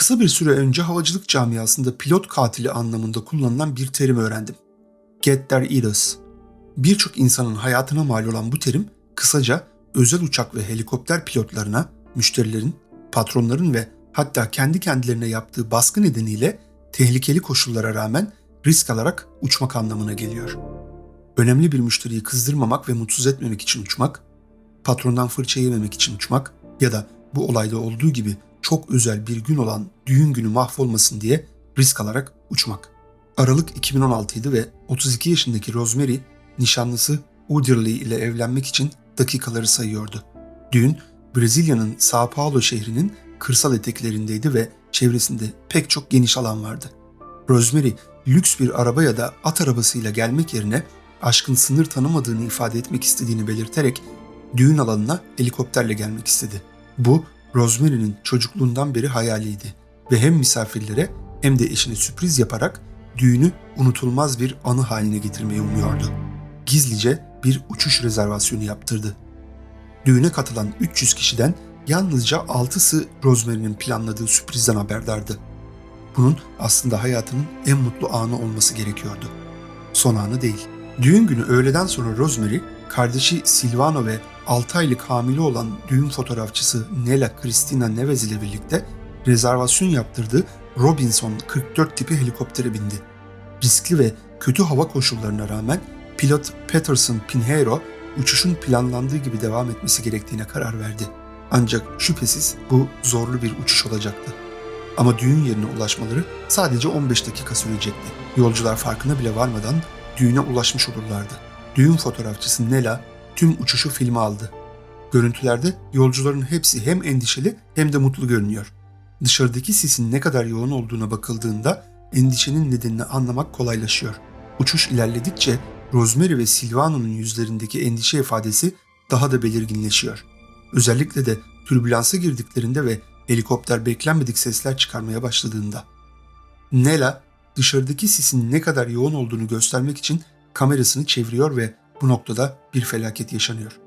Kısa bir süre önce havacılık camiasında pilot katili anlamında kullanılan bir terim öğrendim. Get there eaters. Birçok insanın hayatına mal olan bu terim kısaca özel uçak ve helikopter pilotlarına, müşterilerin, patronların ve hatta kendi kendilerine yaptığı baskı nedeniyle tehlikeli koşullara rağmen risk alarak uçmak anlamına geliyor. Önemli bir müşteriyi kızdırmamak ve mutsuz etmemek için uçmak, patrondan fırça yememek için uçmak ya da bu olayda olduğu gibi çok özel bir gün olan düğün günü mahvolmasın diye risk alarak uçmak. Aralık 2016 idi ve 32 yaşındaki Rosemary nişanlısı Udirley ile evlenmek için dakikaları sayıyordu. Düğün Brezilya'nın Sao Paulo şehrinin kırsal eteklerindeydi ve çevresinde pek çok geniş alan vardı. Rosemary lüks bir araba ya da at arabasıyla gelmek yerine aşkın sınır tanımadığını ifade etmek istediğini belirterek düğün alanına helikopterle gelmek istedi. Bu Rosemary'nin çocukluğundan beri hayaliydi ve hem misafirlere hem de eşine sürpriz yaparak düğünü unutulmaz bir anı haline getirmeyi umuyordu. Gizlice bir uçuş rezervasyonu yaptırdı. Düğüne katılan 300 kişiden yalnızca 6'sı Rosemary'nin planladığı sürprizden haberdardı. Bunun aslında hayatının en mutlu anı olması gerekiyordu. Son anı değil. Düğün günü öğleden sonra Rosemary, kardeşi Silvano ve 6 aylık hamile olan düğün fotoğrafçısı Nela Cristina Neves ile birlikte rezervasyon yaptırdığı Robinson 44 tipi helikoptere bindi. Riskli ve kötü hava koşullarına rağmen pilot Peterson Pinheiro uçuşun planlandığı gibi devam etmesi gerektiğine karar verdi. Ancak şüphesiz bu zorlu bir uçuş olacaktı. Ama düğün yerine ulaşmaları sadece 15 dakika sürecekti. Yolcular farkına bile varmadan düğüne ulaşmış olurlardı. Düğün fotoğrafçısı Nela tüm uçuşu filme aldı. Görüntülerde yolcuların hepsi hem endişeli hem de mutlu görünüyor. Dışarıdaki sisin ne kadar yoğun olduğuna bakıldığında endişenin nedenini anlamak kolaylaşıyor. Uçuş ilerledikçe Rosemary ve Silvano'nun yüzlerindeki endişe ifadesi daha da belirginleşiyor. Özellikle de türbülansa girdiklerinde ve helikopter beklenmedik sesler çıkarmaya başladığında. Nela dışarıdaki sisin ne kadar yoğun olduğunu göstermek için kamerasını çeviriyor ve bu noktada bir felaket yaşanıyor.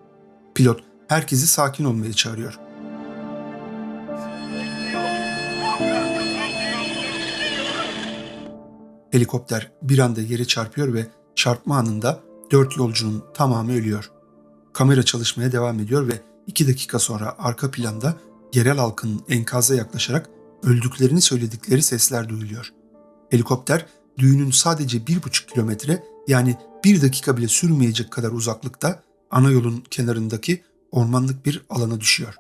Pilot herkesi sakin olmaya çağırıyor. Helikopter bir anda yere çarpıyor ve çarpma anında dört yolcunun tamamı ölüyor. Kamera çalışmaya devam ediyor ve iki dakika sonra arka planda yerel halkın enkaza yaklaşarak öldüklerini söyledikleri sesler duyuluyor. Helikopter düğünün sadece bir buçuk kilometre yani bir dakika bile sürmeyecek kadar uzaklıkta ana yolun kenarındaki ormanlık bir alana düşüyor.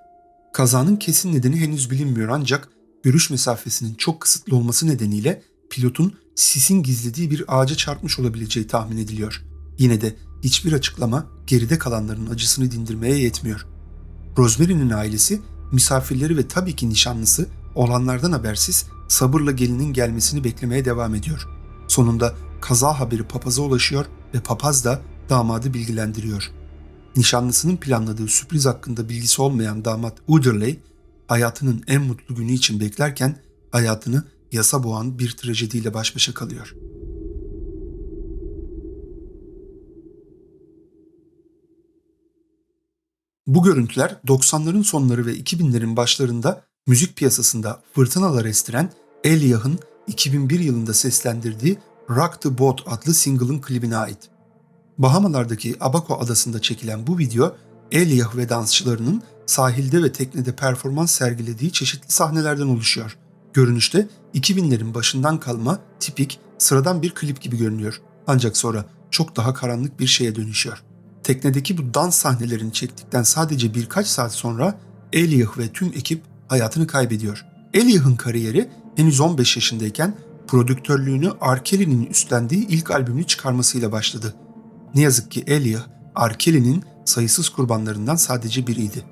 Kazanın kesin nedeni henüz bilinmiyor ancak görüş mesafesinin çok kısıtlı olması nedeniyle pilotun sisin gizlediği bir ağaca çarpmış olabileceği tahmin ediliyor. Yine de hiçbir açıklama geride kalanların acısını dindirmeye yetmiyor. Rosemary'nin ailesi, misafirleri ve tabii ki nişanlısı olanlardan habersiz sabırla gelinin gelmesini beklemeye devam ediyor. Sonunda kaza haberi papaza ulaşıyor ve papaz da damadı bilgilendiriyor. Nişanlısının planladığı sürpriz hakkında bilgisi olmayan damat Uderley, hayatının en mutlu günü için beklerken hayatını yasa boğan bir trajediyle baş başa kalıyor. Bu görüntüler 90'ların sonları ve 2000'lerin başlarında müzik piyasasında fırtınalar estiren Eliah'ın 2001 yılında seslendirdiği Rock the Boat adlı single'ın klibine ait. Bahamalardaki Abaco adasında çekilen bu video Eliah ve dansçılarının sahilde ve teknede performans sergilediği çeşitli sahnelerden oluşuyor. Görünüşte 2000'lerin başından kalma, tipik, sıradan bir klip gibi görünüyor. Ancak sonra çok daha karanlık bir şeye dönüşüyor. Teknedeki bu dans sahnelerini çektikten sadece birkaç saat sonra Eliah ve tüm ekip hayatını kaybediyor. Eliah'ın kariyeri henüz 15 yaşındayken prodüktörlüğünü R. Kelly'nin üstlendiği ilk albümünü çıkarmasıyla başladı. Ne yazık ki Eliah, R. Kelly'nin sayısız kurbanlarından sadece biriydi.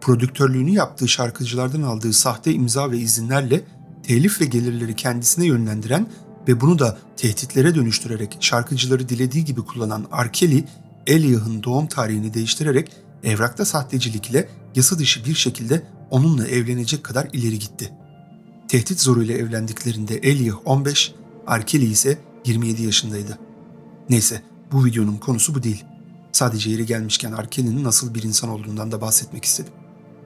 Prodüktörlüğünü yaptığı şarkıcılardan aldığı sahte imza ve izinlerle telif ve gelirleri kendisine yönlendiren ve bunu da tehditlere dönüştürerek şarkıcıları dilediği gibi kullanan R. Kelly, Eliah'ın doğum tarihini değiştirerek evrakta sahtecilik ile yasa dışı bir şekilde onunla evlenecek kadar ileri gitti. Tehdit zoruyla evlendiklerinde Eliah 15, Arkeli ise 27 yaşındaydı. Neyse bu videonun konusu bu değil. Sadece yeri gelmişken Arkeli'nin nasıl bir insan olduğundan da bahsetmek istedim.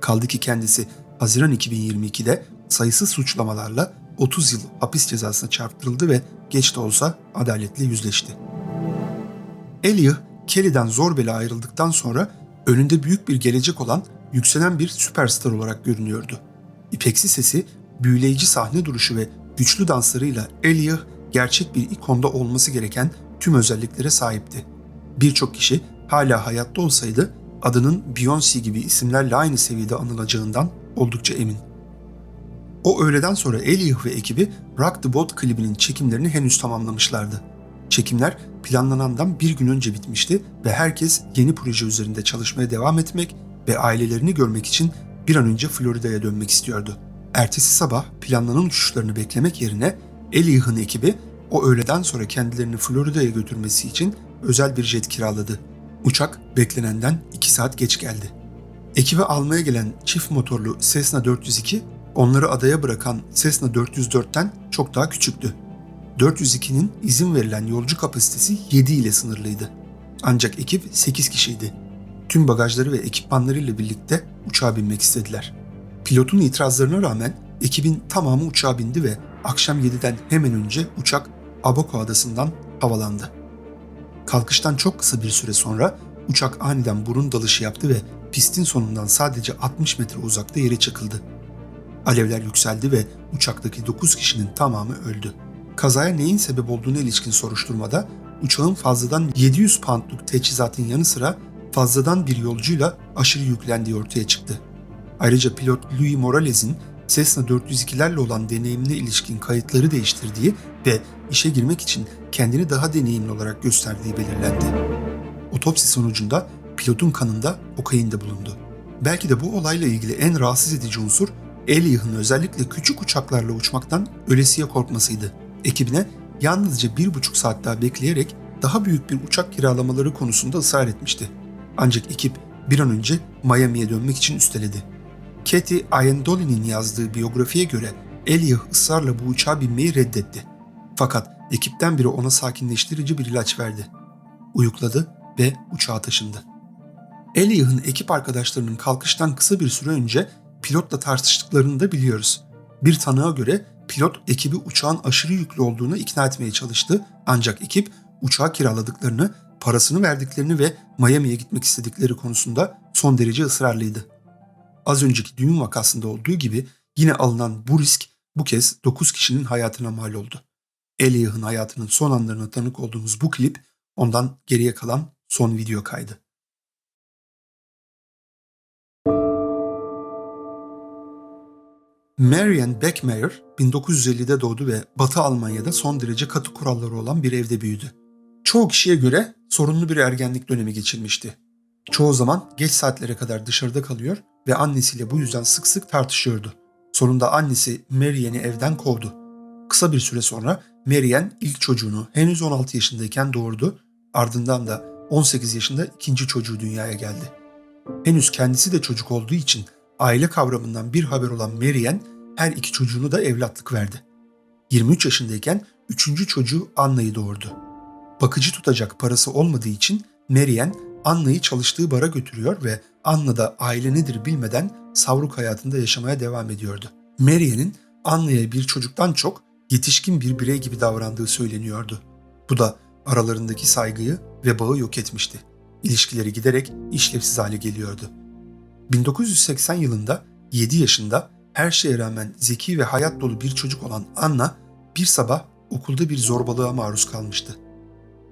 Kaldı ki kendisi Haziran 2022'de sayısız suçlamalarla 30 yıl hapis cezasına çarptırıldı ve geç de olsa adaletle yüzleşti. Elijah, Kelly'den zor bela ayrıldıktan sonra önünde büyük bir gelecek olan yükselen bir süperstar olarak görünüyordu. İpeksi sesi, büyüleyici sahne duruşu ve güçlü danslarıyla Elijah gerçek bir ikonda olması gereken tüm özelliklere sahipti. Birçok kişi hala hayatta olsaydı adının Beyoncé gibi isimlerle aynı seviyede anılacağından oldukça emin. O öğleden sonra Elijah ve ekibi Rock the Boat klibinin çekimlerini henüz tamamlamışlardı. Çekimler planlanandan bir gün önce bitmişti ve herkes yeni proje üzerinde çalışmaya devam etmek ve ailelerini görmek için bir an önce Florida'ya dönmek istiyordu. Ertesi sabah planlanan uçuşlarını beklemek yerine Elijah'ın ekibi o öğleden sonra kendilerini Florida'ya götürmesi için özel bir jet kiraladı. Uçak beklenenden 2 saat geç geldi. Ekibi almaya gelen çift motorlu Cessna 402 onları adaya bırakan Cessna 404'ten çok daha küçüktü. 402'nin izin verilen yolcu kapasitesi 7 ile sınırlıydı. Ancak ekip 8 kişiydi. Tüm bagajları ve ekipmanlarıyla birlikte uçağa binmek istediler. Pilotun itirazlarına rağmen ekibin tamamı uçağa bindi ve akşam 7'den hemen önce uçak Abaco adasından havalandı. Kalkıştan çok kısa bir süre sonra uçak aniden burun dalışı yaptı ve pistin sonundan sadece 60 metre uzakta yere çakıldı. Alevler yükseldi ve uçaktaki 9 kişinin tamamı öldü. Kazaya neyin sebep olduğuna ilişkin soruşturmada uçağın fazladan 700 poundluk teçhizatın yanı sıra fazladan bir yolcuyla aşırı yüklendiği ortaya çıktı. Ayrıca pilot Louis Morales'in Cessna 402'lerle olan deneyimine ilişkin kayıtları değiştirdiği ve işe girmek için kendini daha deneyimli olarak gösterdiği belirlendi. Otopsi sonucunda pilotun kanında kokain de bulundu. Belki de bu olayla ilgili en rahatsız edici unsur Elijah'ın özellikle küçük uçaklarla uçmaktan ölesiye korkmasıydı. Ekibine yalnızca bir buçuk saat daha bekleyerek daha büyük bir uçak kiralamaları konusunda ısrar etmişti. Ancak ekip bir an önce Miami'ye dönmek için üsteledi. Katie Iandoli'nin yazdığı biyografiye göre Elijah ısrarla bu uçağa binmeyi reddetti. Fakat ekipten biri ona sakinleştirici bir ilaç verdi. Uyukladı ve uçağa taşındı. Elijah'ın ekip arkadaşlarının kalkıştan kısa bir süre önce pilotla tartıştıklarını da biliyoruz. Bir tanığa göre pilot ekibi uçağın aşırı yüklü olduğunu ikna etmeye çalıştı ancak ekip uçağı kiraladıklarını, parasını verdiklerini ve Miami'ye gitmek istedikleri konusunda son derece ısrarlıydı. Az önceki düğün vakasında olduğu gibi yine alınan bu risk bu kez 9 kişinin hayatına mal oldu. Elijah'ın hayatının son anlarına tanık olduğumuz bu klip ondan geriye kalan son video kaydı. Marian Beckmeyer 1950'de doğdu ve Batı Almanya'da son derece katı kuralları olan bir evde büyüdü. Çoğu kişiye göre sorunlu bir ergenlik dönemi geçirmişti. Çoğu zaman geç saatlere kadar dışarıda kalıyor ve annesiyle bu yüzden sık sık tartışıyordu. Sonunda annesi Marian'i evden kovdu. Kısa bir süre sonra Marian ilk çocuğunu henüz 16 yaşındayken doğurdu, ardından da 18 yaşında ikinci çocuğu dünyaya geldi. Henüz kendisi de çocuk olduğu için aile kavramından bir haber olan Marian her iki çocuğunu da evlatlık verdi. 23 yaşındayken üçüncü çocuğu Anna'yı doğurdu. Bakıcı tutacak parası olmadığı için Marian Anna'yı çalıştığı bara götürüyor ve Anna da aile nedir bilmeden savruk hayatında yaşamaya devam ediyordu. Marian'in Anna'ya bir çocuktan çok yetişkin bir birey gibi davrandığı söyleniyordu. Bu da aralarındaki saygıyı ve bağı yok etmişti. İlişkileri giderek işlevsiz hale geliyordu. 1980 yılında 7 yaşında her şeye rağmen zeki ve hayat dolu bir çocuk olan Anna bir sabah okulda bir zorbalığa maruz kalmıştı.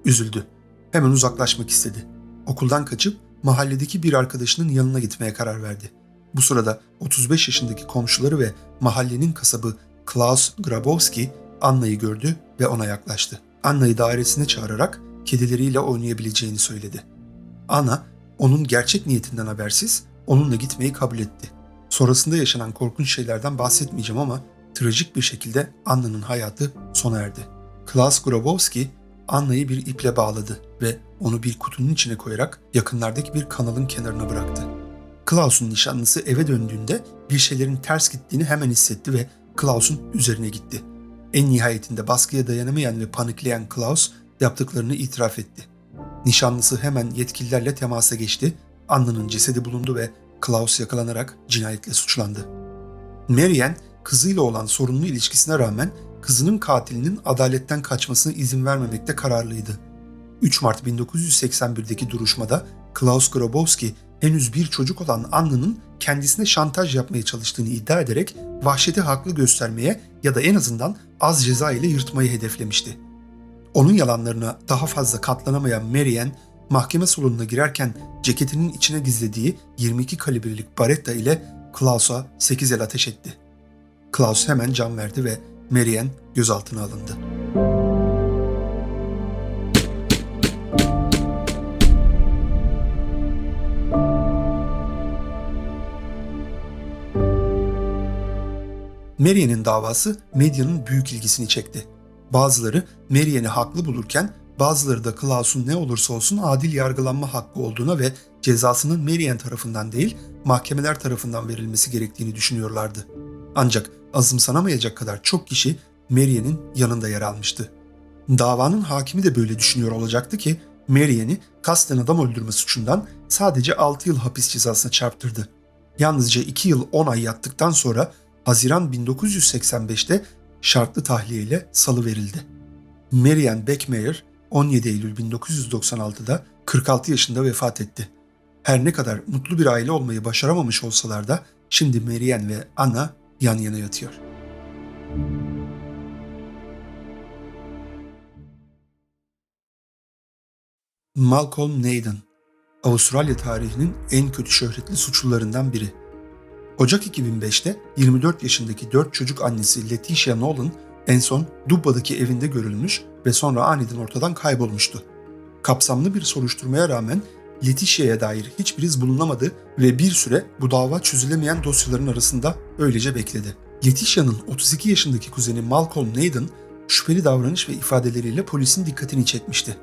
Üzüldü. Hemen uzaklaşmak istedi. Okuldan kaçıp mahalledeki bir arkadaşının yanına gitmeye karar verdi. Bu sırada 35 yaşındaki komşuları ve mahallenin kasabı Klaus Grabowski Anna'yı gördü ve ona yaklaştı. Anna'yı dairesine çağırarak kedileriyle oynayabileceğini söyledi. Anna onun gerçek niyetinden habersiz onunla gitmeyi kabul etti. Sonrasında yaşanan korkunç şeylerden bahsetmeyeceğim ama trajik bir şekilde Anna'nın hayatı sona erdi. Klaus Grabowski Anna'yı bir iple bağladı ve onu bir kutunun içine koyarak yakınlardaki bir kanalın kenarına bıraktı. Klaus'un nişanlısı eve döndüğünde bir şeylerin ters gittiğini hemen hissetti ve Klaus'un üzerine gitti. En nihayetinde baskıya dayanamayan ve panikleyen Klaus yaptıklarını itiraf etti. Nişanlısı hemen yetkililerle temasa geçti, Anna'nın cesedi bulundu ve Klaus yakalanarak cinayetle suçlandı. Marian kızıyla olan sorunlu ilişkisine rağmen kızının katilinin adaletten kaçmasına izin vermemekte kararlıydı. 3 Mart 1981'deki duruşmada Klaus Grabowski henüz bir çocuk olan Anna'nın kendisine şantaj yapmaya çalıştığını iddia ederek vahşeti haklı göstermeye ya da en azından az ceza ile yırtmayı hedeflemişti. Onun yalanlarına daha fazla katlanamayan Marianne, mahkeme salonuna girerken ceketinin içine gizlediği 22 kalibrelik baretta ile Klaus'a 8 el ateş etti. Klaus hemen can verdi ve Marianne gözaltına alındı. Marianne'in davası medyanın büyük ilgisini çekti. Bazıları Marianne'i haklı bulurken bazıları da Klaus'un ne olursa olsun adil yargılanma hakkı olduğuna ve cezasının Marianne tarafından değil mahkemeler tarafından verilmesi gerektiğini düşünüyorlardı. Ancak azımsanamayacak kadar çok kişi Marianne'in yanında yer almıştı. Davanın hakimi de böyle düşünüyor olacaktı ki Marianne'i kasten adam öldürme suçundan sadece 6 yıl hapis cezasına çarptırdı. Yalnızca 2 yıl 10 ay yattıktan sonra Haziran 1985'te şartlı tahliye ile salı verildi. Marianne Beckmeyer 17 Eylül 1996'da 46 yaşında vefat etti. Her ne kadar mutlu bir aile olmayı başaramamış olsalar da şimdi Marianne ve Anna yan yana yatıyor. Malcolm Naden, Avustralya tarihinin en kötü şöhretli suçlularından biri. Ocak 2005'te 24 yaşındaki 4 çocuk annesi Letitia Nolan en son Dubba'daki evinde görülmüş ve sonra aniden ortadan kaybolmuştu. Kapsamlı bir soruşturmaya rağmen Letitia'ya dair hiçbir iz bulunamadı ve bir süre bu dava çözülemeyen dosyaların arasında öylece bekledi. Letitia'nın 32 yaşındaki kuzeni Malcolm Naden şüpheli davranış ve ifadeleriyle polisin dikkatini çekmişti.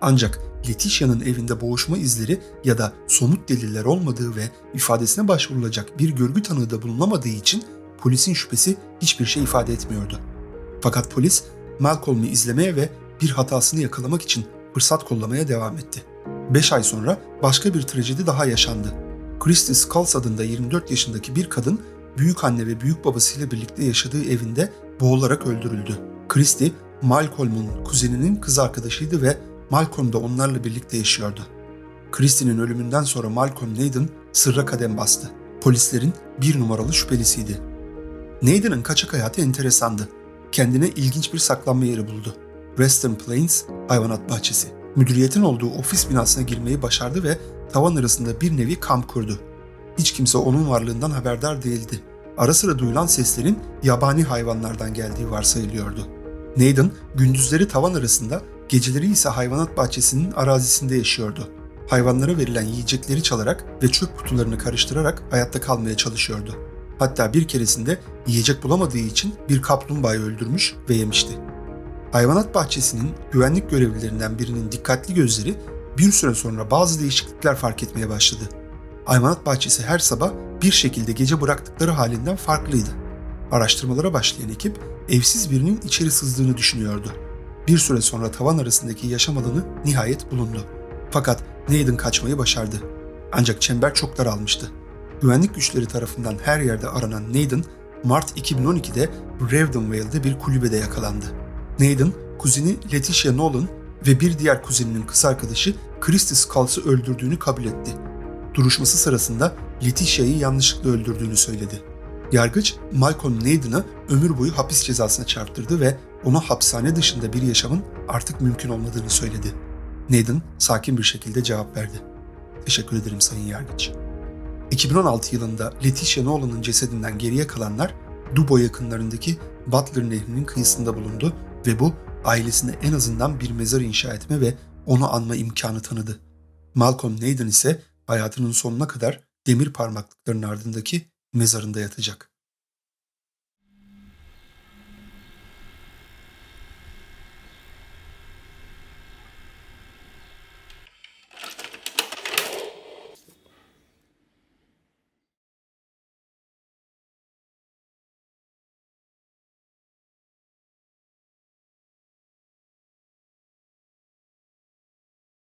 Ancak Letitia'nın evinde boğuşma izleri ya da somut deliller olmadığı ve ifadesine başvurulacak bir görgü tanığı da bulunamadığı için polisin şüphesi hiçbir şey ifade etmiyordu. Fakat polis Malcolm'u izlemeye ve bir hatasını yakalamak için fırsat kollamaya devam etti. 5 ay sonra başka bir trajedi daha yaşandı. Christy Skulls adında 24 yaşındaki bir kadın büyük anne ve büyük babasıyla birlikte yaşadığı evinde boğularak öldürüldü. Christy, Malcolm'un kuzeninin kız arkadaşıydı ve Malcolm da onlarla birlikte yaşıyordu. Christie'nin ölümünden sonra Malcolm Naden sırra kadem bastı. Polislerin bir numaralı şüphelisiydi. Naden'ın kaçak hayatı enteresandı. Kendine ilginç bir saklanma yeri buldu. Western Plains hayvanat bahçesi. Müdüriyetin olduğu ofis binasına girmeyi başardı ve tavan arasında bir nevi kamp kurdu. Hiç kimse onun varlığından haberdar değildi. Ara sıra duyulan seslerin yabani hayvanlardan geldiği varsayılıyordu. Naden gündüzleri tavan arasında Geceleri ise hayvanat bahçesinin arazisinde yaşıyordu. Hayvanlara verilen yiyecekleri çalarak ve çöp kutularını karıştırarak hayatta kalmaya çalışıyordu. Hatta bir keresinde yiyecek bulamadığı için bir kaplumbağayı öldürmüş ve yemişti. Hayvanat bahçesinin güvenlik görevlilerinden birinin dikkatli gözleri bir süre sonra bazı değişiklikler fark etmeye başladı. Hayvanat bahçesi her sabah bir şekilde gece bıraktıkları halinden farklıydı. Araştırmalara başlayan ekip evsiz birinin içeri sızdığını düşünüyordu. Bir süre sonra tavan arasındaki yaşam alanı nihayet bulundu. Fakat Nathan kaçmayı başardı. Ancak çember çok daralmıştı. Güvenlik güçleri tarafından her yerde aranan Nathan, Mart 2012'de Ravenvale'de bir kulübede yakalandı. Nathan, kuzeni Letitia Nolan ve bir diğer kuzeninin kız arkadaşı Christy Skuls'ı öldürdüğünü kabul etti. Duruşması sırasında Letitia'yı yanlışlıkla öldürdüğünü söyledi. Yargıç, Malcolm Nathan'ı ömür boyu hapis cezasına çarptırdı ve ona hapishane dışında bir yaşamın artık mümkün olmadığını söyledi. Nathan sakin bir şekilde cevap verdi. Teşekkür ederim Sayın Yargıç. 2016 yılında Letitia Nolan'ın cesedinden geriye kalanlar Dubo yakınlarındaki Butler Nehri'nin kıyısında bulundu ve bu ailesine en azından bir mezar inşa etme ve onu anma imkanı tanıdı. Malcolm Nathan ise hayatının sonuna kadar demir parmaklıkların ardındaki mezarında yatacak.